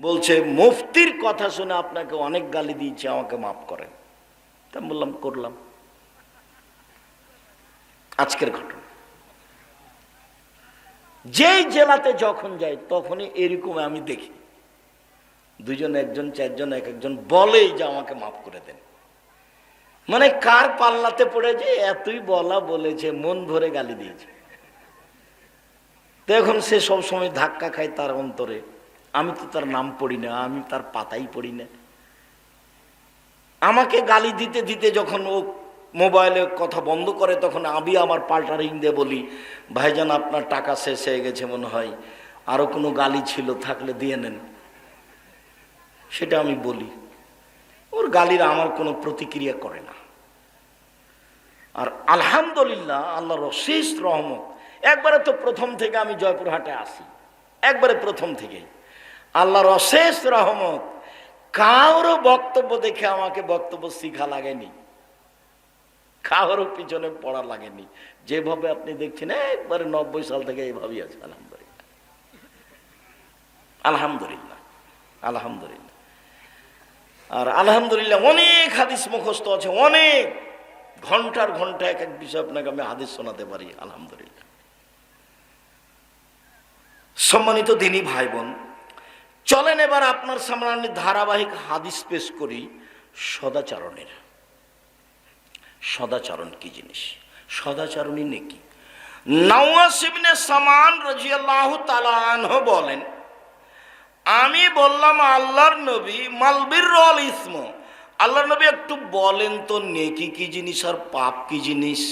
বলছে, মুফতির কথা শুনে আপনাকে অনেক গালি দিয়েছে, আমাকে মাফ করেন। তা বললাম, করলাম। আজকের ঘটনা। যেই জেলাতে যখন যাই, তখনই এরকম আমি দেখি। দুজন একজন, চারজন, এক একজন বলেই যে আমাকে মাফ করে দেন। মানে কার পাল্লাতে পড়ে যে এতই বলা বলেছে, মন ভরে গালি দিয়েছে। তো এখন সে সব সময় ধাক্কা খায় তার অন্তরে। আমি তো তার নাম পড়ি না, আমি তার পাতাই পড়ি না। আমাকে গালি দিতে দিতে যখন ও মোবাইলে কথা বন্ধ করে, তখন আমি আমার পাল্টা রিং দিয়ে বলি, ভাইজান, আপনার টাকা শেষ হয়ে গেছে মনে হয়। আরও কোনো গালি ছিল, থাকলে দিয়ে নেন। সেটা আমি বলি। ওর গালির আমার কোনো প্রতিক্রিয়া করে না। আর আলহামদুলিল্লাহ, আল্লাহর অশেষ রহমত। একবারে তো প্রথম থেকে আমি জয়পুরহাটে আসি। একবারে প্রথম থেকেই। আল্লাহর অশেষ রহমত। কারও বক্তব্য দেখে আমাকে বক্তব্য শিখা লাগেনি। কারোর পিছনে পড়া লাগেনি। যেভাবে আপনি দেখছেন, একবারে নব্বই সাল থেকে এইভাবেই আছে, আলহামদুলিল্লাহ। আলহামদুলিল্লাহ আলহামদুলিল্লাহ। আর আলহামদুলিল্লাহ অনেক হাদিস মুখস্থ আছে, অনেক। ঘণ্টার ঘণ্টা এক এক বিষয় আপনাকে আমি হাদিস শোনাতে পারি, আলহামদুলিল্লাহ। সম্মানিত দিনী ভাই বোন চলেন এবার আপনার সামনে ধারাবাহিক হাদিস পেশ করি, সদাচরণের। সদাচরণ কি জিনিস? সদাচরণই নেকি? সামান রাজিয়াল্লাহু বলেন, আমি বললাম আল্লাহর নবী মালবির রল ইসম। আল্লাহর নবী একটু বলেন তো, নেকি কি জিনিস আর পাপ কি জিনিস?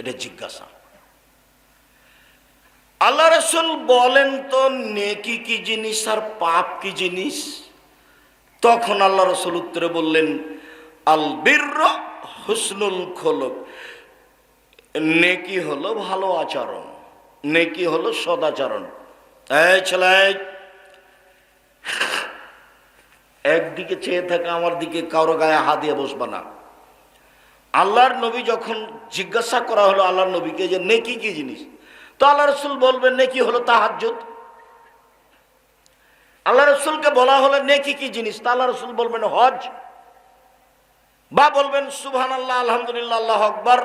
এটা জিজ্ঞাসা। আল্লাহ রসুল বলেন তো, নেকি কি জিনিস আর পাপ কি জিনিস? তখন আল্লাহ রসুল উত্তরে বললেন, আল বীর হুসনুল খোলক। নেকি হলো ভালো আচরণ, নেকি হলো সদাচরণ একদিকে চেয়ে থাকা আমার দিকে কারও গায়ে হাত দিয়ে বসবা না। আল্লাহর নবী যখন জিজ্ঞাসা করা হলো আল্লাহর নবীকে যে নেকি কি জিনিস তো আল্লাহ রসুল বলবেন, নেকি হলো তাহাজ্জুদ? আল্লাহ রসুলকে বলা হলো, নেকি কি জিনিস? তা আল্লাহ রসুল বলবেন, হজ। বা বলবেন সুবহান আল্লাহ আলহামদুলিল্লাহ, আল্লাহ আকবর।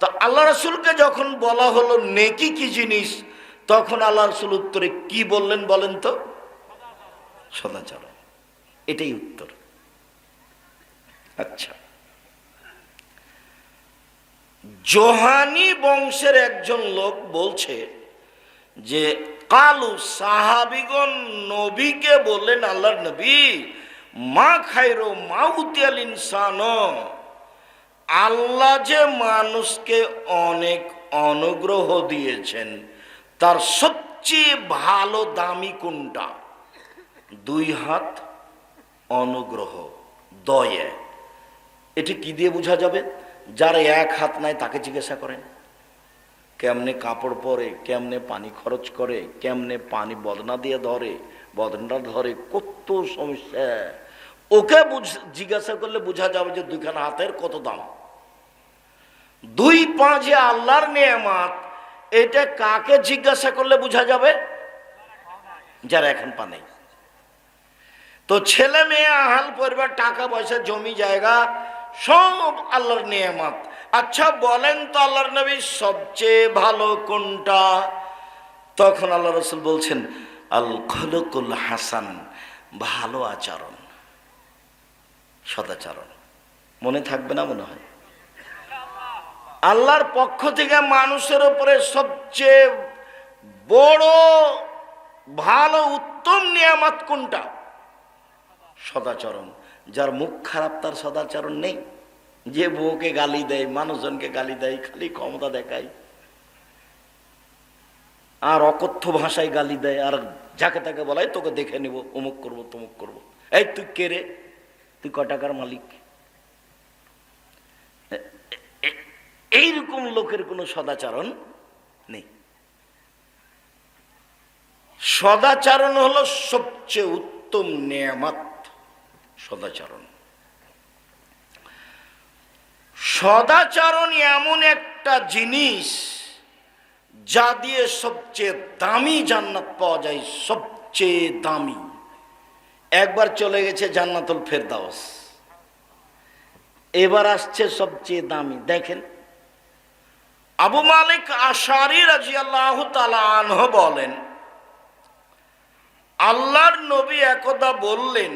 তো আল্লাহ রসুলকে যখন বলা হলো, নেকি কি জিনিস? তখন আল্লাহ রসুল উত্তরে কি বললেন বলেন তো? সদাচরণ। এটাই উত্তর। আচ্ছা। জোহানি বংশের একজন লোক বলছে যে, কালু সাহাবিগণ নবীকে বললেন, আল্লাহর নবী, মা খাইরো মাউতিয়াল ইনসান। আল্লাহ যে মানুষকে অনেক অনুগ্রহ দিয়েছেন, তার সবচেয়ে ভালো দামি কোনটা? দুই হাত অনুগ্রহ, দয়ে। এটি কি দিয়ে বোঝা যাবে? যার এক হাত নাই তাকে জিজ্ঞাসা করেন, কেমনে কাপড় পরে, কেমনে পানি খরচ করে, কেমনে পানি বদনা দিয়ে ধরে, বদনা ধরে, কত সমস্যা। ওকে জিজ্ঞাসা করলে বোঝা যাবে যে দুইখানা হাতের কত দাম। দুই পাঁচে আল্লাহর নিয়ামাত, এটা কাকে জিজ্ঞাসা করলে বোঝা যাবে? যারা এখন পা নেই। তো ছেলে মেয়ে আহাল পরিবার, টাকা পয়সা, জমি, জায়গা সব আল্লাহর নিয়ামত। আচ্ছা বলেন তো আল্লাহর নবী সবচেয়ে ভালো কোনটা? তখন আল্লাহ রসুল বলছেন আল খলকুল হাসান, ভালো আচরণ, সদাচরণ। মনে থাকবে না মনে হয়? আল্লাহর পক্ষ থেকে মানুষের উপরে সবচেয়ে বড়, ভালো, উত্তম নিয়ামত কোনটা? সদাচরণ। যার মুখ খারাপ, তার সদাচরণ নেই। যে বউকে গালি দেয়, মানুষজনকে গালি দেয়, খালি ক্ষমতা দেখায়। আর অকথ্য ভাষায় গালি দেয়, আর যাকে তাকে বলাই তোকে দেখে নিব, অমুক করব, তমুক করব। এই তুই কে রে? তুই ক টাকার মালিক? এইরকম লোকের কোনো সদাচরণ নেই। সদাচরণ হলো সবচেয়ে উত্তম নিয়ামত। সদাচরণ। সদাচরণ এমন একটা জিনিস যা দিয়ে সবচেয়ে দামি জান্নাত পাওয়া যায়, সবচেয়ে দামি। একবার চলে গেছে জান্নাতুল ফেরদাউস। এবার আসছে সবচেয়ে দামি। দেখেন, আবু মালিক আশারি রাজি আল্লাহ আনহ বলেন, আল্লাহর নবী একদা বললেন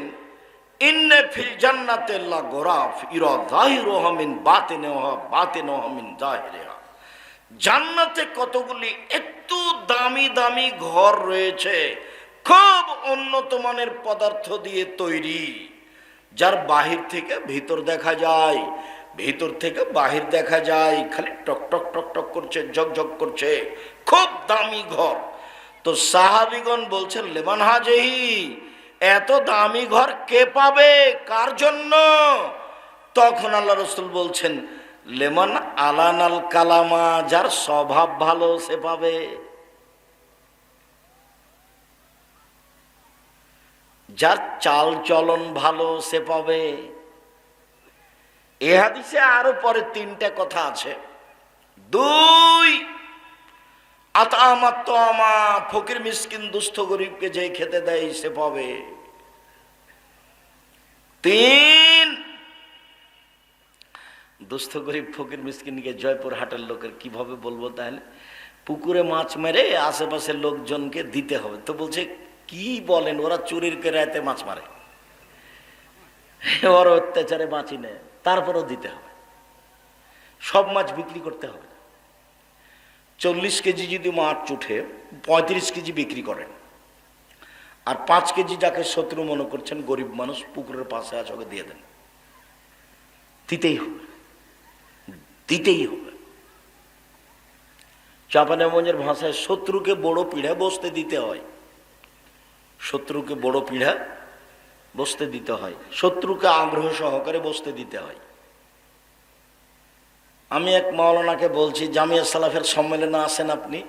ইন্নে ফিল জান্নাতে লা গোরাফ, ইরা যাহিরুহা মিন বাতিনিহা, বাতিনুহা মিন যাহিরিহা। জান্নাতে কতগুলি একটু দামি দামি ঘর রয়েছে, খুব উন্নত মানের পদার্থ দিয়ে তৈরি, যার বাহির থেকে ভিতর দেখা যায়, ভিতর থেকে বাহির দেখা যায়, খালি টক টক টক টক করছে ঝকঝক করছে, খুব দামি ঘর। তো সাহাবিগণ বলছেন, লেমান হাজেহি? এত দামি ঘর কে পাবে? কার জন্য? তখন আল্লাহ রসুল বলছেন, লেমন আলানাল কালামা, যার স্বভাব ভালো সে পাবে। যার চাল চলন ভালো সে পাবে। এ হাদিসে আরও পরে তিনটা কথা আছে। দুই আতামাত্মা ফকির মিসকিন দুস্থ গরিবকে যে খেতে দেয় সে পাবে। তিন, দুস্থ গরিব ফকির মিসকিনকে জয়পুর হাটের লোকের কীভাবে বলব তাহলে? পুকুরে মাছ মেরে আশেপাশের লোকজনকে দিতে হবে। তো বলছে, কি বলেন? ওরা চুরির কেরাতে মাছ মারে। ওর অত্যাচারে বাঁচি নেয় তারপরেও দিতে হবে। সব মাছ বিক্রি করতে হবে চল্লিশ কেজি যদি মাছ উঠে, পঁয়ত্রিশ কেজি বিক্রি করেন। আর পাঁচ কেজি যাকে শত্রু মনে করছেন, গরিব মানুষ পুকুরের পাশে আছে, ওকে দিয়ে দেন। দিতেই হবে। দিতেই হবে। চাপানামঞ্জের ভাষায় শত্রুকে বড় পিঠা বসতে দিতে হয়। শত্রুকে বড় পিঠা বসতে দিতে হয়। শত্রুকে আগ্রহ সহকারে বসতে দিতে হয়। আমি এক মাওলানাকে বলছি, জামিয়া সালাফের সম্মেলনে আসেন আপনি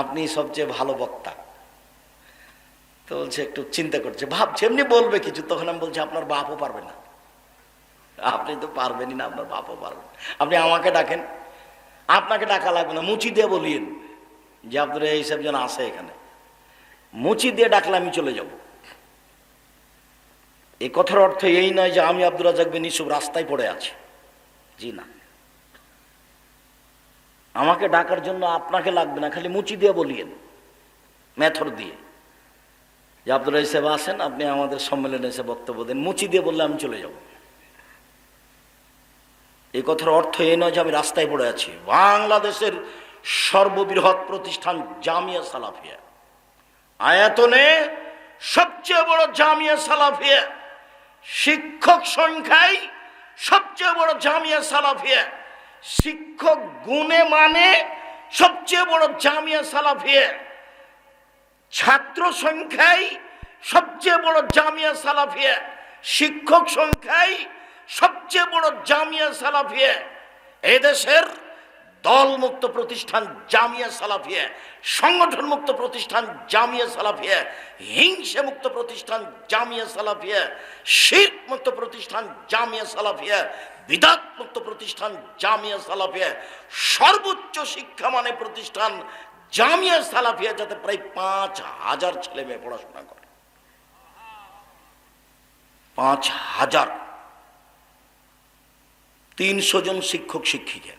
আপনি সবচেয়ে ভালো বক্তা। তো বলছে, একটু চিন্তা করছে ভাবছে এমনি বলবে কিছু, তখন আমি বলছি, আপনার বাপও পারবে না। আপনি তো পারবেনই না, আপনার বাপও পারবেন আপনি আমাকে ডাকেন, আপনাকে ডাকা লাগবে না, মুচি দিয়ে বলিয়েন যে, আপনার এইসব যেন আসে এখানে। মুচি দিয়ে ডাকলে আমি চলে যাব। এই কথার অর্থ এই নয় যে, আমি আব্দুল রাজাক বিন ইসুফ রাস্তায় পড়ে আছি। জি না। আমাকে ডাকার জন্য আপনাকে লাগবে না, খালি মুচি দিয়ে বলিয়েন, মেথর দিয়ে। যে আব্দুল সাহেব আসেন, আপনি আমাদের সম্মেলনে এসে বক্তব্য দেন। মুচি দিয়ে বললে আমি চলে যাব। এই কথার অর্থ এই নয় যে আমি রাস্তায় পড়ে আছি। বাংলাদেশের সর্ববৃহৎ প্রতিষ্ঠান জামিয়া সালাফিয়া। আয়াতনে সবচেয়ে বড় জামিয়া সালাফিয়া, শিক্ষক সংখ্যায় সবচেয়ে বড় জামিয়া সালাফিয়া। শিক্ষক গুণে মানে সবচেয়ে বড় জামিয়া সালাফিয়া। ছাত্র সংখ্যায় সবচেয়ে বড় জামিয়া সালাফিয়া। শিক্ষক সংখ্যায় সবচেয়ে বড় জামিয়া সালাফিয়া। এদেশের দলমুক্ত প্রতিষ্ঠান জামিয়া সালাফিয়া সংগঠন মুক্ত প্রতিষ্ঠান জামিয়া সালাফিয়া হিংসা মুক্ত প্রতিষ্ঠান জামিয়া সালাফিয়া শিখ মুক্ত প্রতিষ্ঠান জামিয়া সালাফিয়া বিদাত মুক্ত প্রতিষ্ঠান জামিয়া সালাফিয়া, সর্বোচ্চ শিক্ষা মানে প্রতিষ্ঠান জামিয়া সালাফিয়া যাতে প্রায় পাঁচ হাজার ছেলে মেয়ে পড়াশোনা করে। পাঁচ হাজার। তিনশো জন শিক্ষক শিক্ষিকা।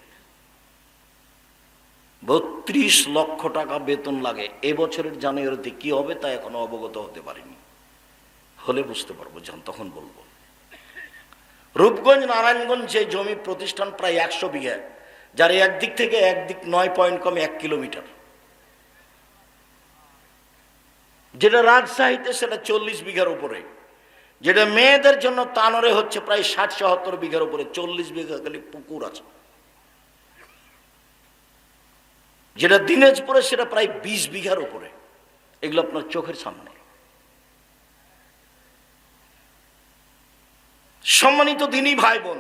বত্রিশ লক্ষ টাকা বেতন লাগে। এবছরের জানুয়ারিতে কি হবে তা এখনও অবগত হতে পারিনি। হলে বুঝতে পারব যান তখন বলব। রূপগঞ্জ, নারায়ণগঞ্জ জমি প্রতিষ্ঠান প্রায় একশো বিঘা, যার একদিক থেকে একদিক নয় পয়েন্ট কমে এক কিলোমিটার। যেটা রাজশাহীতে সেটা চল্লিশ বিঘার উপরে। যেটা মেয়েদের জন্য তানরে হচ্ছে প্রায় ষাট সত্তর বিঘার উপরে, চল্লিশ বিঘা খালি পুকুর আছে। যেটা দিনাজপুরে সেটা প্রায় বিশ বিঘার উপরে। এগুলো আপনার চোখের সামনে। সম্মানিত দিনই ভাই বোন,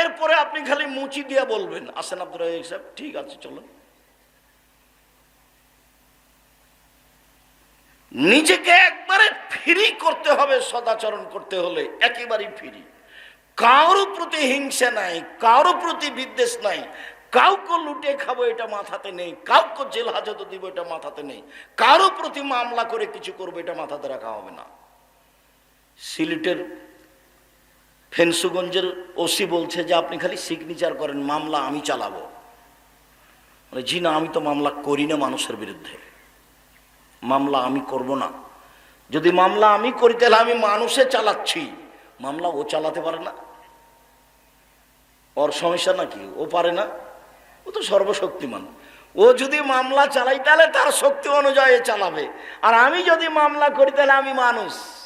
এরপরে আপনি খালি মুচি দিয়া বলবেন। আসেন আব্দুল রাজাক সাহেব, ঠিক আছে, চলুন। নিজেকে একবারে ফ্রি করতে হবে, সদাচরণ করতে হলে, একেবারেই ফ্রি। কারও প্রতি হিংসা নাই, কারও প্রতি বিদ্বেষ নাই। কাউকে লুটে খাব এটা মাথাতে নেই, কাউকে জেল হাজত দিব এটা মাথাতে নেই। কারও প্রতি মামলা করে কিছু করব এটা মাথাতে রাখা হবে না। সিলেটের ফেন্সুগঞ্জের ওসি বলছে যে, আপনি খালি সিগনেচার করেন, মামলা আমি চালাবো। মানে জি না, আমি তো মামলা করি না মানুষের বিরুদ্ধে। মামলা আমি করব না। যদি মামলা আমি করি, তাহলে আমি মানুষে চালাচ্ছি। মামলা ও চালাতে পারে না। ওর সমস্যা নাকি? ও পারে না। ও তো সর্বশক্তিমান। ও যদি মামলা চালাই তাহলে তার শক্তি অনুযায়ী চালাবে। আর আমি যদি মামলা করি, তাহলে আমি মানুষ।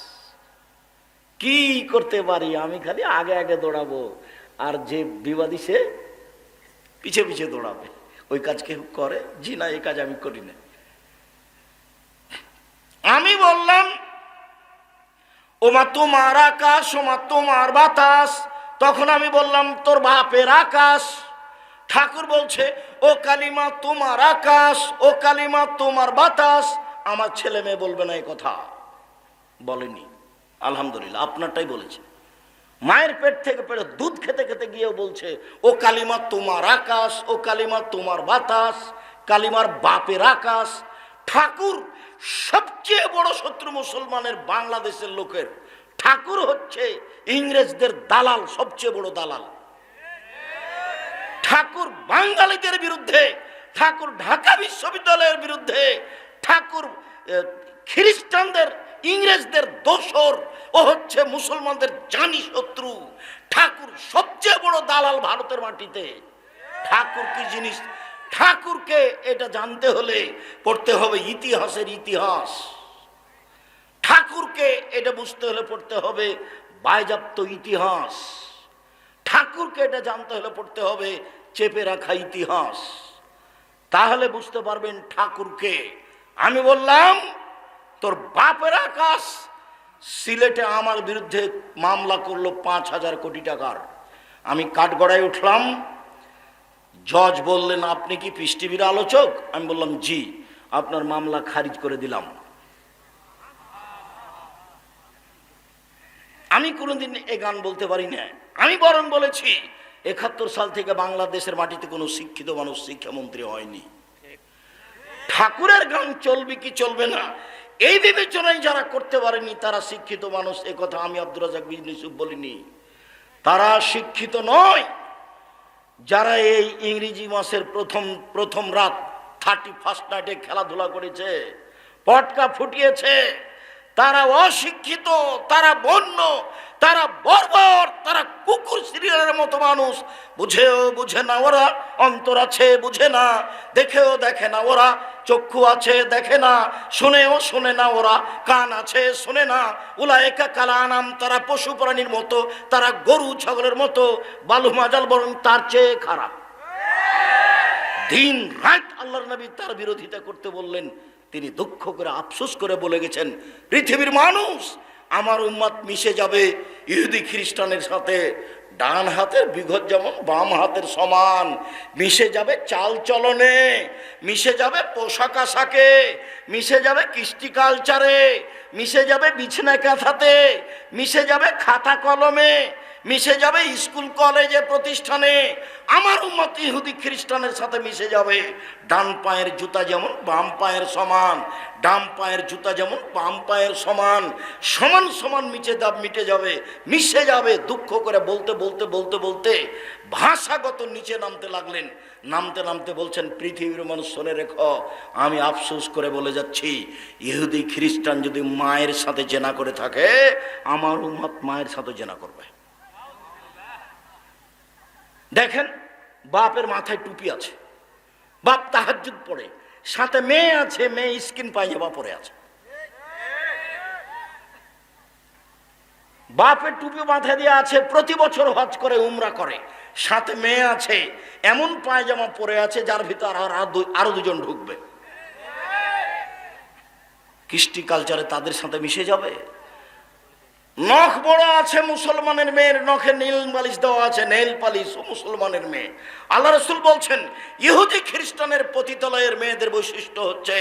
কি করতে পারি? আমি খালি আগে আগে দৌড়াবো। আর যে বিবাদী সে পিছে পিছে দৌড়াবে। ওই কাজ কেউ করে? জি, না, এই কাজ আমি করি না। আমি বললাম, ওমা তোমার আকাশ, ওমা তোমার বাতাস। তখন আমি বললাম, তোর বাপের আকাশ। ঠাকুর বলছে, ও কালিমা তোমার আকাশ, ও কালিমা তোমার বাতাস। আমার ছেলে মেয়ে বলবে না এই কথা। বলেনি। আলহামদুলিল্লাহ, আপনারটাই বলেছে। মায়ের পেট থেকে পেটে দুধ খেতে খেতে গিয়েও বলছে, ও কালিমা তোমার আকাশ, ও কালিমা তোমার বাতাস, কালিমার বাপের আকাশ। ঠাকুর সবচেয়ে বড় শত্রু মুসলমানের বাংলাদেশের লোকের। ঠাকুর হচ্ছে ইংরেজদের দালাল, সবচেয়ে বড় দালাল। ঠাকুর বাঙালিদের বিরুদ্ধে, ঠাকুর ঢাকা বিশ্ববিদ্যালয়ের বিরুদ্ধে, ঠাকুর খ্রিস্টানদের, ইংরেজদের দোসর ও হচ্ছে মুসলমানদের জানি শত্রু। ঠাকুর সবচেয়ে বড় দালাল ভারতের মাটিতে। ঠাকুর কি জিনিস? ঠাকুরকে এটা জানতে হলে পড়তে হবে ইতিহাসের ইতিহাস। ঠাকুরকে এটা বুঝতে হলে পড়তে হবে বায়জাপ্ত ইতিহাস। ঠাকুরকে এটা জানতে হলে পড়তে হবে চেপে রাখা ইতিহাস। তাহলে বুঝতে পারবেন ঠাকুরকে। আমি বললাম তোর বাপের আকাশ সিলেটে আমার বিরুদ্ধে মামলা করল পাঁচ হাজার কোটি টাকার। আমি কাঠগড়ায় উঠলাম। জজ বললেন, আপনি কি পিস আলোচক? আমি বললাম, জি, আপনার মামলা খারিজ করে দিলাম। আমি কোনোদিন এ গান বলতে পারি না আমি বরং বলেছি, একাত্তর সাল থেকে বাংলাদেশের মাটিতে কোনো শিক্ষিত মানুষ শিক্ষামন্ত্রী হয়নি। ঠাকুরের গান চলবে কি চলবে না? এই বিবেচনায় যারা করতে পারেনি, তারা শিক্ষিত মানুষ। এ কথা আমি আব্দুল রাজাক বিজনেস বলিনি। তারা শিক্ষিত নয়। যারা এই ইংরেজি মাসের প্রথম প্রথম রাত থার্টি ফার্স্ট নাইটে খেলাধুলা করেছে, পটকা ফুটিয়েছে, তারা অশিক্ষিত, তারা বন্য তারা বর্বর, তারা কুকুর সিরিয়ালের মতো মানুষ। বুঝেও বুঝে না ওরা, অন্তর আছে বুঝে না। দেখেও দেখে না ওরা, চক্ষু আছে দেখে না। শুনেও শুনে না ওরা, কান আছে শুনে না। উলায়কা কালা নাম তারা পশু প্রাণীর মতো, তারা গরু ছাগলের মতো। বালু মাজাল বরং তার চেয়ে খারাপ। দিন রাত আল্লাহর নবী তার বিরোধিতা করতে বললেন। তিনি দুঃখ করে, আফসোস করে বলে গেছেন, পৃথিবীর মানুষ আমার উম্মাদ মিশে যাবে ইহুদি খ্রিস্টানের সাথে। ডান হাতের বিঘত যেমন, বাম হাতের সমান। মিশে যাবে চাল চলনে, মিশে যাবে পোশাক আশাকে, মিশে যাবে কৃষ্টি কালচারে মিশে যাবে বিছনা কাঁথাতে, মিশে যাবে খাতা কলমে। মিশে যাবে স্কুল, কলেজে, প্রতিষ্ঠানে। আমার উন্মত ইহুদি খ্রিস্টানের সাথে মিশে যাবে। ডান পায়ের জুতা যেমন, বাম পায়ের সমান। ডান পায়ের জুতা যেমন, বাম পায়ের সমান। সমান সমান মিশে দাব, মিটে যাবে। মিশে যাবে দুঃখ করে বলতে বলতে বলতে বলতে। ভাষাগত নিচে নামতে লাগলেন। নামতে নামতে বলছেন, পৃথিবীর মানুষ, শোনে রেখ। আমি আফসোস করে বলে যাচ্ছি, ইহুদি খ্রিস্টান যদি মায়ের সাথে জেনা করে থাকে, আমার উম্মত মায়ের সাথে জেনা করবে। দেখেন, বাপের মাথায় টুপি আছে। বাপ তাহাজুদ পড়ে। সাথে মেয়ে আছে, মেয়ে স্কিন পাইজামা পরে আছে। বাপের টুপি মাথায় দিয়ে আছে, প্রতি বছর হজ করে, উমরা করে। সাথে মেয়ে আছে, এমন পায়জামা পরে আছে, যার ভিতর আর দুজন ঢুকবে। কৃষ্টি কালচারে তাদের সাথে মিশে যাবে? নখ বড় আছে মুসলমানের মেয়ের, নখে নীল পালিশ দেওয়া আছে নেল পালিশ মুসলমানের মেয়ে। আল্লাহ রসুল বলছেন, ইহুদি খ্রিস্টানের পতিতালয়ের মেয়েদের বৈশিষ্ট্য হচ্ছে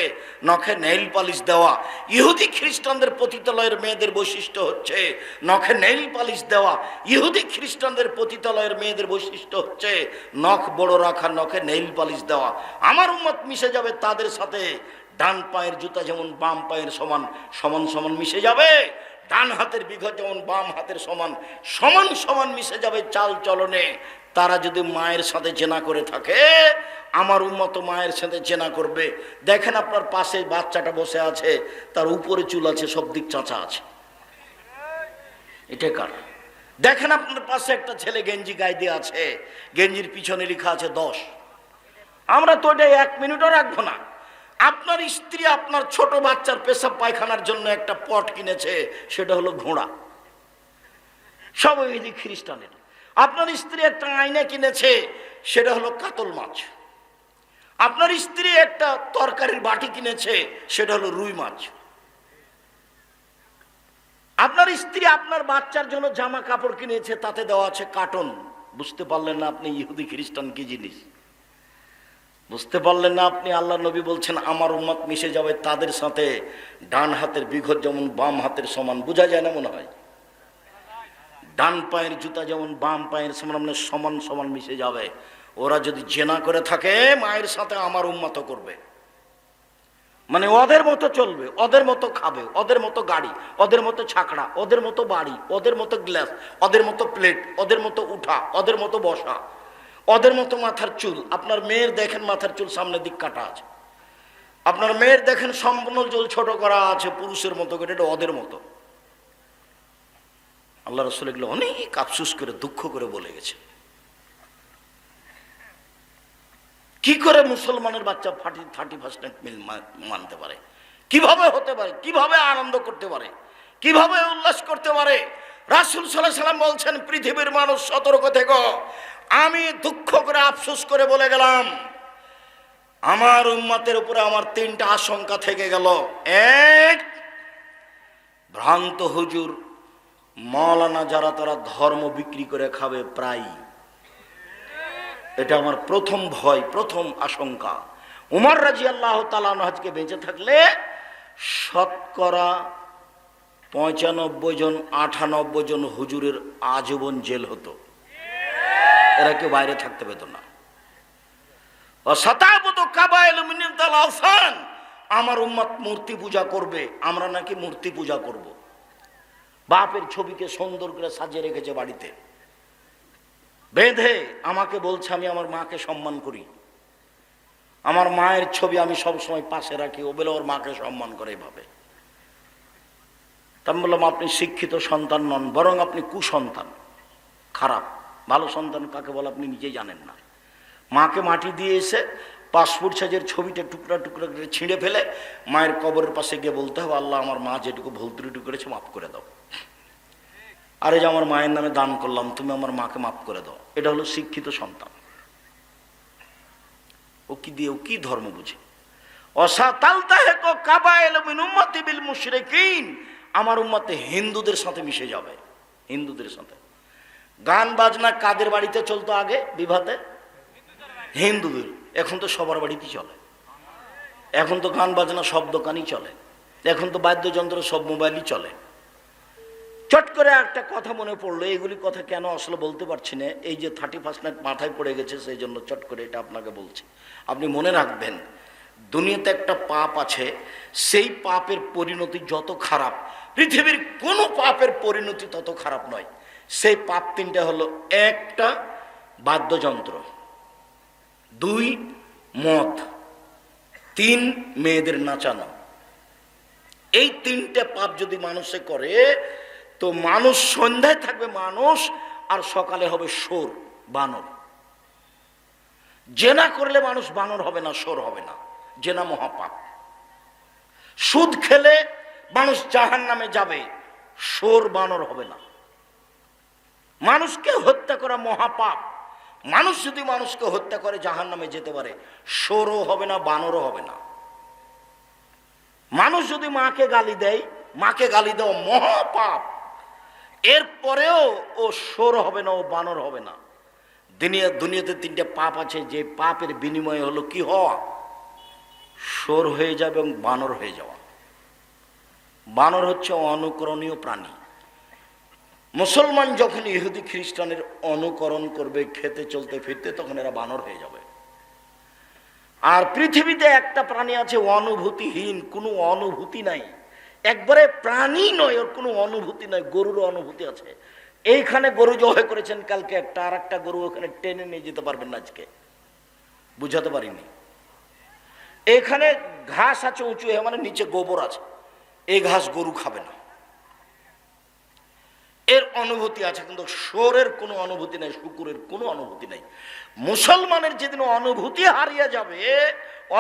নখে নেল পালিশ দেওয়া। ইহুদি খ্রিস্টানদের পতিতালয়ের মেয়েদের বৈশিষ্ট্য হচ্ছে নখে নেল পালিশ দেওয়া। ইহুদি খ্রিস্টানদের পতিতালয়ের মেয়েদের বৈশিষ্ট্য হচ্ছে নখ বড় রাখা, নখে নেল পালিশ দেওয়া। আমার উম্মত মিশে যাবে তাদের সাথে, ডান পায়ের জুতা যেমন বাম পায়ের সমান সমান সমান মিশে যাবে। ডান হাতের বিঘত যেমন বাম হাতের সমান সমান সমান মিশে যাবে চাল চলনে। তারা যদি মায়ের সাথে জেনা করে থাকে, আমার উন্মত মায়ের সাথে জেনা করবে। দেখেন আপনার পাশে বাচ্চাটা বসে আছে, তার উপরে চুল আছে, সব দিক চাঁচা আছে। এটা কার? দেখেন আপনার পাশে একটা ছেলে গেঞ্জি গায়ে দিয়ে আছে, গেঞ্জির পিছনে লেখা আছে দশ। আমরা তো এটা এক মিনিটও রাখব না। আপনার স্ত্রী আপনার ছোট বাচ্চার পেশাব পায়খানার জন্য একটা পট কিনেছে, সেটা হলো ঘোড়া। সব ওই খ্রিস্টানের। আপনার স্ত্রী একটা আয়না কিনেছে, সেটা হলো কাতল মাছ। আপনার স্ত্রী একটা তরকারির বাটি কিনেছে, সেটা হলো রুই মাছ। আপনার স্ত্রী আপনার বাচ্চার জন্য জামা কাপড় কিনেছে, তাতে দেওয়া আছে কার্টন। বুঝতে পারলেন না আপনি ইহুদি খ্রিস্টান কি জিনিস? বুঝতে পারলেন না আপনি? আল্লাহ নবী বলছেন, আমার উম্মত মিশে যাবে তাদের সাথে। ডান হাতের বিঘত যেমন বাম হাতের সমান। বোঝা যায় না মনে হয়? ডান পায়ের জুতা যেমন বাম পায়ের সমান মানে সমান সমান মিশে যাবে। ওরা যদি জেনা করে থাকে, মায়ের সাথে আমার উন্মত করবে। মানে ওদের মতো চলবে, ওদের মতো খাবে, ওদের মতো গাড়ি, ওদের মতো ছাকড়া, ওদের মতো বাড়ি, ওদের মতো গ্লাস, ওদের মতো প্লেট, ওদের মতো উঠা, ওদের মতো বসা। ওদের মতো মাথার চুল। আপনার মেয়ের দেখেন মাথার চুল সামনের দিক কাটা আছে। আপনার মেয়ের দেখেন সম্পূর্ণ চুল ছোট করা আছে, পুরুষের মতো করে, এটা ওদের মতো। আল্লাহ রসুল এগুলো অনেক আফসুস করে, দুঃখ করে বলে গেছে। কি করে মুসলমানের বাচ্চা ফার্টি থার্টি পার্সেন্ট মিল মানতে পারে? কীভাবে হতে পারে? কীভাবে আনন্দ করতে পারে? কীভাবে উল্লাস করতে পারে? রাসুল সাল্লাহ সাল্লাম বলছেন, পৃথিবীর মানুষ সতর্ক থেকো। আমি দুঃখ করে আফসোস করে বলে গেলাম, আমার উম্মাতের উপরে আমার তিনটা আশঙ্কা থেকে গেল। এক, ভ্রান্ত হুজুর, মৌলানা যারা তারা ধর্ম বিক্রি করে খাবে প্রায় এটা আমার প্রথম ভয়, প্রথম আশঙ্কা। উমর রাজি আল্লাহ তালানহাজকে বেঁচে থাকলে শতকরা পঁচানব্বই জন, আটানব্বই জন হুজুরের আজীবন জেল হতো। এরা কেউ বাইরে থাকতে পেত না। আমার উম্মত মূর্তি পূজা করবে, আমরা নাকি মূর্তি পূজা করব। বাপের ছবিকে সুন্দর করে সাজিয়ে রেখেছে বাড়িতে। বেঁধে আমাকে বলছে, আমি আমার মাকে সম্মান করি। আমার মায়ের ছবি আমি সব সময় পাশে রাখি, ও বলে ওর মাকে সম্মান করে এভাবে। তা বললাম, আপনি শিক্ষিত সন্তান নন, বরং আপনি কুসন্তান। খারাপ। ভালো সন্তান কাকে বলে আপনি নিজেই জানেন না। মাকে মাটি দিয়ে এসে পাসপোর্ট সাইজের ছবিটা টুকরা টুকরা করে ছিঁড়ে ফেলে মায়ের কবরের পাশে গিয়ে বলতে হবে, আল্লাহ, আমার মা যেটুকু ভুল ত্রুটি করেছে মাফ করে দাও। আরে যে আমার মায়ের নামে দান করলাম, তুমি আমার মাকে মাফ করে দাও। এটা হলো শিক্ষিত সন্তান। ও কি দিয়ে, ও কি ধর্ম বুঝে? আমার উম্মাতে হিন্দুদের সাথে মিশে যাবে। হিন্দুদের সাথে। গান বাজনা কাদের বাড়িতে চলতো আগে? বিভাতে? হিন্দুদের। এখন তো সবার বাড়িতেই চলে। এখন তো গান বাজনা সব দোকানই চলে। এখন তো বাদ্যযন্ত্র সব মোবাইলই চলে। চট করে একটা কথা মনে পড়ল, এগুলি কথা কেন আসলে বলতে পারছি না? এই যে থার্টি ফার্স্ট নাইট মাথায় পড়ে গেছে, সেই জন্য চট করে এটা আপনাকে বলছি। আপনি মনে রাখবেন, দুনিয়াতে একটা পাপ আছে, সেই পাপের পরিণতি যত খারাপ, পৃথিবীর কোনো পাপের পরিণতি তত খারাপ নয়। সেই পাপ তিনটা হলো, একটা বাদ্যযন্ত্র, দুই মদ, তিন মেয়েদের নাচানো। এই তিনটে পাপ যদি মানুষে করে, তো মানুষ সন্ধ্যায় থাকবে মানুষ, আর সকালে হবে সোর বানর। জেনা করলে মানুষ বানর হবে না সোর হবে না। জেনা মহাপাপ। সুদ খেলে মানুষ জাহান নামে যাবে সোর বানর হবে না। মানুষকে হত্যা করা মহাপাপ। মানুষ যদি মানুষকে হত্যা করে জাহান নামে যেতে পারে সোরও হবে না, বানরও হবে না। মানুষ যদি মাকে গালি দেয়, মাকে গালি দেওয়া মহাপাপ। এরপরেও ও সোর হবে না, ও বানর হবে না। দুনিয়া, দুনিয়াতে তিনটে পাপ আছে, যে পাপের বিনিময়ে হলো কি হওয়া? সোর হয়ে যাবে এবং বানর হয়ে যাওয়া। বানর হচ্ছে অনুকরণীয় প্রাণী। মুসলমান যখন ইহুদি খ্রিস্টানের অনুকরণ করবে, খেতে চলতে ফিরতে, তখন এরা বানর হয়ে যাবে। আর পৃথিবীতে একটা প্রাণী আছে অনুভূতিহীন, কোনো অনুভূতি নাই। একবারে প্রাণী নয়, ওর কোনো অনুভূতি নয় গরুর অনুভূতি আছে। এইখানে গরু জবাই করেছেন কালকে একটা আর একটা গরু ওখানে টেনে নিয়ে যেতে পারবেন না আজকে। বুঝাতে পারিনি। এখানে ঘাস আছে উঁচু মানে নিচে গোবর আছে। এই ঘাস গরু খাবে না। এর অনুভূতি আছে, কিন্তু সোরের কোনো অনুভূতি নাই শুকুরের কোনো অনুভূতি নাই। মুসলমানের যেদিন অনুভূতি হারিয়ে যাবে,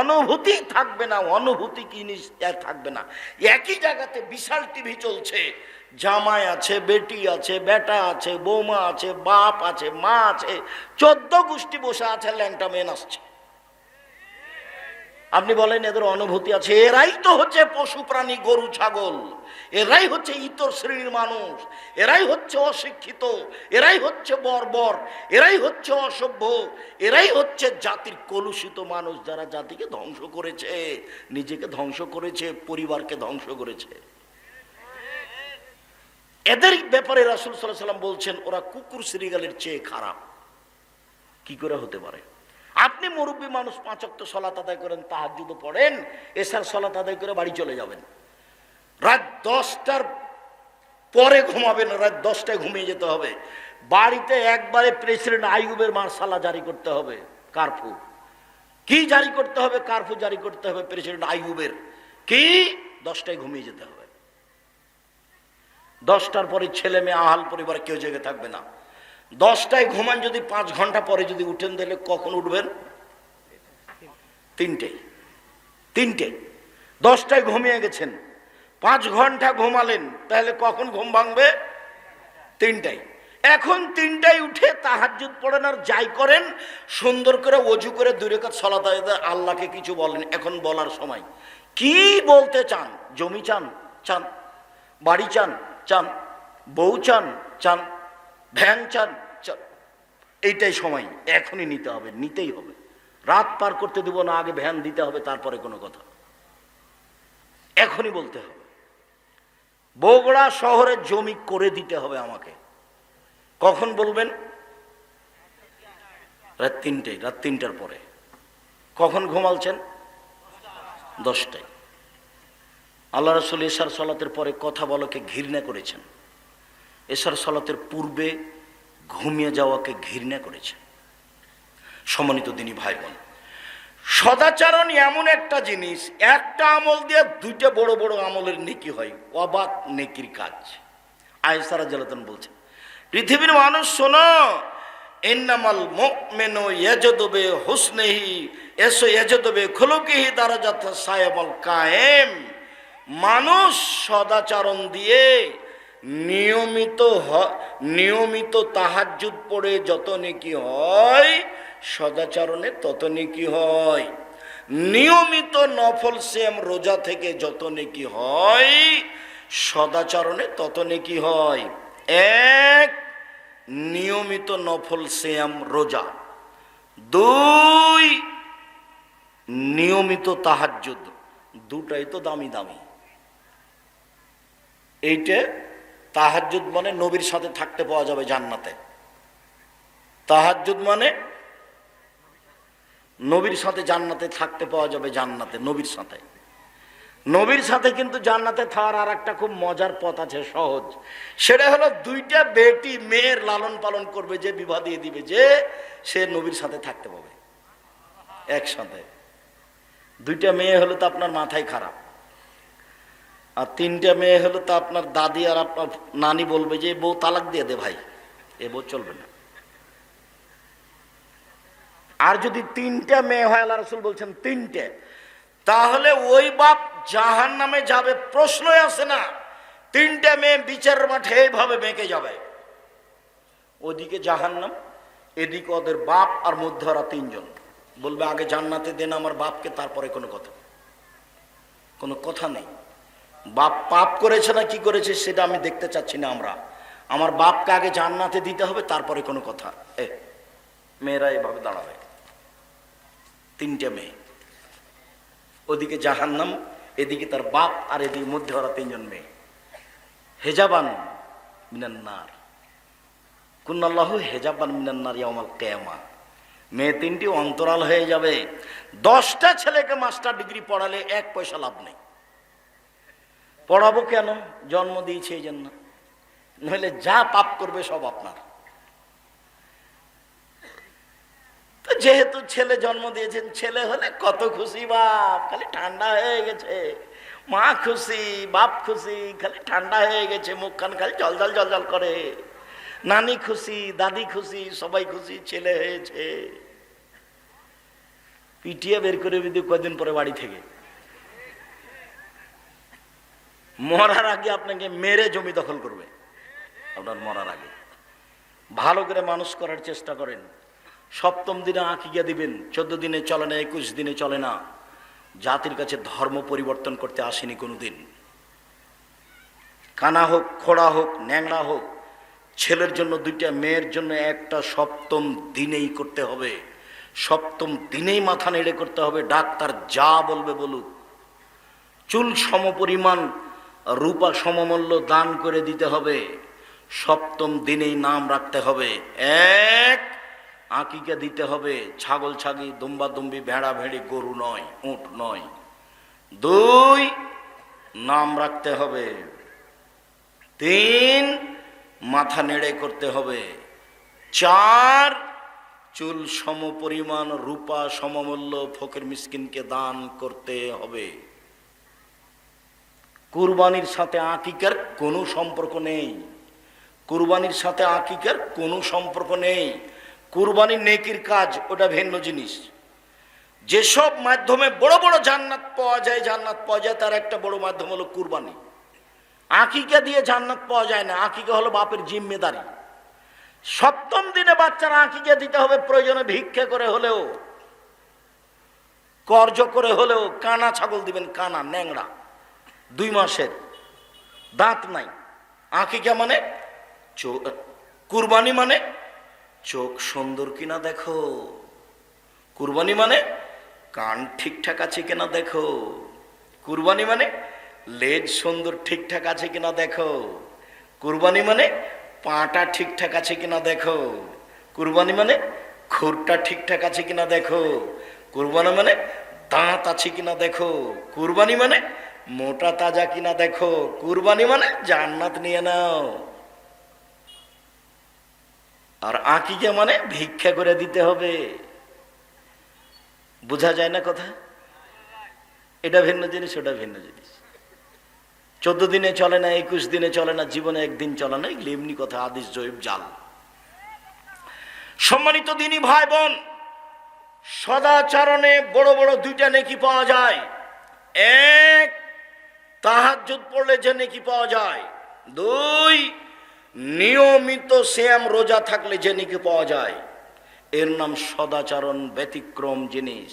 অনুভূতি থাকবে না, অনুভূতি জিনিস আর থাকবে না। একই জায়গাতে বিশাল টিভি চলছে, জামাই আছে, বেটি আছে, বেটা আছে, বৌমা আছে, বাপ আছে, মা আছে, চোদ্দ গোষ্ঠী বসে আছে, ল্যাংটা মেন আসছে আপনি বলেন, এদের অনুভূতি আছে। এরাই তো হচ্ছে পশু প্রাণী, গরু, ছাগল। এরাই হচ্ছে ইতর শ্রেণির মানুষ। এরাই হচ্ছে অশিক্ষিত। এরাই হচ্ছে বর্বর। এরাই হচ্ছে অসভ্য। এরাই হচ্ছে জাতির কলুষিত মানুষ যারা জাতিকে ধ্বংস করেছে, নিজেকে ধ্বংস করেছে, পরিবারকে ধ্বংস করেছে। এদের ব্যাপারে রাসুল সাল্লাহ সাল্লাম বলছেন, ওরা কুকুর শ্রীগালের চেয়ে খারাপ। কি করে হতে পারে? আপনি মুরব্বী মানুষ পাঁচক্ত সলাত আদায় করেন তাহাজুদও পড়েন, এসার সলাত আদায় করে বাড়ি চলে যাবেন। রাত দশটার পরে ঘুমাবেন, রাত দশটায় ঘুমিয়ে যেতে হবে। বাড়িতে একবারে প্রেসিডেন্ট আইয়ুবের মার্শালা জারি করতে হবে, কারফু। কি জারি করতে হবে? কারফু জারি করতে হবে প্রেসিডেন্ট আইয়ুবের। কি? দশটায় ঘুমিয়ে যেতে হবে। দশটার পরে ছেলে মেয়ে, আহাল পরিবার কেউ জেগে থাকবে না। দশটায় ঘুমান যদি পাঁচ ঘণ্টা পরে যদি উঠেন, তাহলে কখন উঠবেন? তিনটে। তিনটে। দশটায় ঘুমিয়ে গেছেন। পাঁচ ঘণ্টা ঘুমালেন, তাহলে কখন ঘুম ভাঙবে? তিনটায়। এখন তিনটায় উঠে তাহাজুদ পড়েন আর যাই করেন, সুন্দর করে অজু করে দূরে কাজ সলাত আল্লাহকে কিছু বলেন। এখন বলার সময়। কি বলতে চান? জমি চান? চান। বাড়ি চান? চান। বউ চান? চান। ভ্যান চান এইটাই সময়। এখনই নিতে হবে, নিতেই হবে। রাত পার করতে দেব না, আগে ভ্যান দিতে হবে, তারপরে কোনো কথা। এখনই বলতে হবে। বগুড়া শহরে জমি করে দিতে হবে আমাকে। কখন বলবেন? রাত তিনটে রাত তিনটার পরে। কখন ঘুমালছেন? দশটায়। আল্লাহ রসুল এসার সলাতের পরে কথা বলাকে ঘৃণা করেছেন। এসার সলাতের পূর্বে ঘুমিয়ে যাওয়াকে ঘৃণা করেছে। সমন্বিত দিনী ভাই বোন সদাচারণ এমন একটা জিনিস, একটা আমল দিয়ে দুইটা বড় বড় আমলের নেকি হয়, অবাক নেকির কাজ। আয়সারা জেলাতন বলছে, পৃথিবীর মানুষ শোনো এন্নামাল মুমিনু ইয়াজদবে হুসনেহি এসো ইয়াজদবে খুলুকিহি দারাজাত সায়াবল কায়েম। মানুষ সদাচরণ দিয়ে নিয়মিত নিয়মিত তাহাজ্জুদ পড়ে যত নেকি হয়, সদাচরণে তত নেকি হয়। নিয়মিত নফল সেম রোজা থেকে যত নেকি হয়, সদাচরণে তত নেকি হয়। এক, নিয়মিত নফল সেম রোজা। দুই, নিয়মিত তাহার তাহাজ্জুদ। দুটাই তো দামি দামি। এইটা তাহাজ্জুদ মানে নবীর সাথে থাকতে পাওয়া যাবে জান্নাতে। তাহাজ্জুদ মানে নবীর সাথে জান্নাতে থাকতে পাওয়া যাবে জান্নাতে, নবীর সাথে। নবীর সাথে কিন্তু জান্নাতে থাকার আর একটা খুব মজার পথ আছে, সহজ। সেটা হলো দুইটা বেটি মেয়ের লালন পালন করবে, যে বিবাহ দিয়ে দিবে, যে সে নবীর সাথে থাকতে পাবে একসাথে। দুইটা মেয়ে হলো তো আপনার মাথায় খারাপ। আর তিনটা মেয়ে হলে তো আপনার দাদি আর আপনার নানি বলবে যে বউ তালাক দিয়ে দে ভাই। এ বউ চলবে না। আর যদি তিনটা মেয়ে হয়, আল্লাহ রসুল বলছেন তিনটে, তাহলে ওই বাপ জাহান নামে যাবে, প্রশ্নই আসে না। তিনটে মেয়ে বিচারের মাঠে এইভাবে বেঁকে যাবে। ওদিকে জাহান্নাম, এদিকে ওদের বাপ আর মধ্যে ওরা তিনজন। বলবে, আগে জান্নাতে দেন আমার বাপকে, তারপরে কোনো কথা কোনো কথা নেই। বাপ পাপ করেছে না কি করেছে সেটা আমি দেখতে চাচ্ছি না আমরা। আমার বাপকে আগে জান্নাতে দিতে হবে, তারপরে কোনো কথা। এ, মেয়েরা এভাবে দাঁড়াবে। তিনটে মেয়ে। ওদিকে জাহান্নাম, এদিকে তার বাপ, আর এদিকে মধ্যে ওরা তিনজন মেয়ে। হেজাবান মিনান্নার কুন্নাল্লাহ হেজাবান মিনান্নার ইয়ামাল কেয়ামা। মেয়ে তিনটি অন্তরাল হয়ে যাবে। দশটা ছেলেকে মাস্টার ডিগ্রি পড়ালে এক পয়সা লাভ নেই। পড়াবো কেন? জন্ম দিয়েছে এই জন্য। নইলে যা পাপ করবে সব আপনার। তো যেহেতু ছেলে জন্ম দিয়েছেন, ছেলে হলে কত খুশি বাপ, খালি ঠান্ডা হয়ে গেছে। মা খুশি, বাপ খুশি, খালি ঠান্ডা হয়ে গেছে, মুখখান খালি জল জল জল জল করে। নানি খুশি, দাদি খুশি, সবাই খুশি, ছেলে হয়েছে। পিটিয়ে বের করে দিদি কদিন পরে বাড়ি থেকে। মরার আগে আপনাকে মেরে জমি দখল করবে। আপনার মরার আগে। ভালো করে মানুষ করার চেষ্টা করেন। সপ্তম দিনে আঁকিয়া দিবেন, চোদ্দ দিনে চলে না, একুশ দিনে চলে না। জাতির কাছে ধর্ম পরিবর্তন করতে আসেনি কোনোদিন। কানা হোক, খোড়া হোক, ন্যাংড়া হোক, ছেলের জন্য দুইটা, মেয়ের জন্য একটা সপ্তম দিনেই করতে হবে। সপ্তম দিনেই মাথা নেড়ে করতে হবে। ডাক্তার যা বলবে বলুক। চুল সমপরিমাণ রূপা সমমূল্য দান করে দিতে হবে। সপ্তম দিনেই নাম রাখতে হবে। এক, আঁকিকে দিতে হবে। ছাগল ছাগি দুম্বা দুম্বি ভেড়া ভেড়ি, গরু নয়, উঁট নয়। দুই, নাম রাখতে হবে। তিন, মাথা নেড়ে করতে হবে। চার, চুল সমপরিমাণ রূপা সমমূল্য ফকির মিসকিনকে দান করতে হবে। কুরবানির সাথে আকিকার কোনো সম্পর্ক নেই। কুরবানির সাথে আকিকার কোনো সম্পর্ক নেই। কুরবানি নেকির কাজ, ওটা ভিন্ন জিনিস। যেসব মাধ্যমে বড় বড় জান্নাত পাওয়া যায়, জান্নাত পাওয়া যায়, তার একটা বড় মাধ্যম হলো কুরবানি। আকিকা দিয়ে জান্নাত পাওয়া যায় না। আকিকা হলো বাপের জিম্মেদারি। সপ্তম দিনে বাচ্চারা আকিকা দিতে হবে, প্রয়োজনে ভিক্ষে করে হলেও, কর্জ করে হলেও, কানা ছাগল দিবেন, কানা ন্যাংরা দুই মাসের। দাঁত নাই। আঁকিকা মানে? চোখ কুরবানি মানে? চোখ সুন্দর কিনা দেখো। কুরবানি মানে? কান ঠিকঠাক আছে কিনা দেখো। কুরবানি মানে? লেজ সুন্দর ঠিকঠাক আছে কিনা দেখো। কুরবানি মানে? পাটা ঠিকঠাক আছে কিনা দেখো। কুরবানি মানে? খুরটা ঠিকঠাক আছে কিনা দেখো। কুরবানি মানে? দাঁত আছে কিনা দেখো। কুরবানি মানে? মোটা তাজা কিনা দেখো, কুরবানি মানে জান্নাত নিয়ে নাও। আর আঁকিকে মানে ভিক্ষা করে দিতে হবে। বোঝা যায় না কথা? এটা ভিন্ন জিনিস, ওটা ভিন্ন জিনিস। চোদ্দ দিনে চলে না, একুশ দিনে চলে না, জীবনে একদিন চলে না, এগুলি এমনি কথা, আদিস, জৈব, জাল। সম্মানিত দিনী ভাই বোন, সদাচরণে বড় বড় দুইটা নেকি পাওয়া যায়। এক তাহাজ্জুদ পড়লে যে নেকি পাওয়া যায়। দুই, নিয়মিত শ্যাম রোজা থাকলে যে নেকি পাওয়া যায়। এর নাম সদাচরণ ব্যতিক্রম জিনিস।